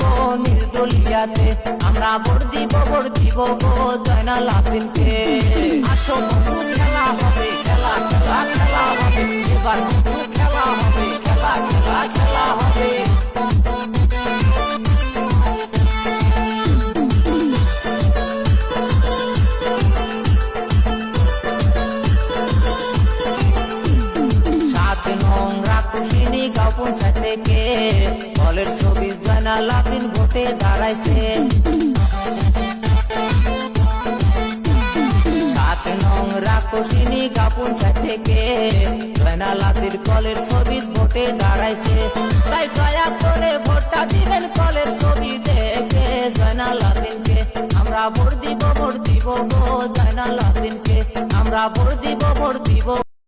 গো নির্দলিয়াতে আমরা ভোট দিব ভোট দিব গো জয়নাল আব্দিনকে আসো খেলা হবে, খেলা খেলা খেলা হবে। এবার খেলা হবে, খেলা খেলা খেলা হবে। সাত নোংরা কুশিনী গাঁও পঞ্চায়েত থেকে কলের আবিন ভোটে দাঁড়াইছে। সাত কুশিনী গাঁও পঞ্চায়েত থেকে জয়নাল কলের ছবি ভোটে দাঁড়াইছে। তাই দয়া করে ভোটটা দিবেন কলের ছবি দেখে। জয়নাল আবিনকে আমরা ভোট দিব ভোট দিব গো। জয়নাল আবিনকে আমরা ভোট দিব ভোট দিব।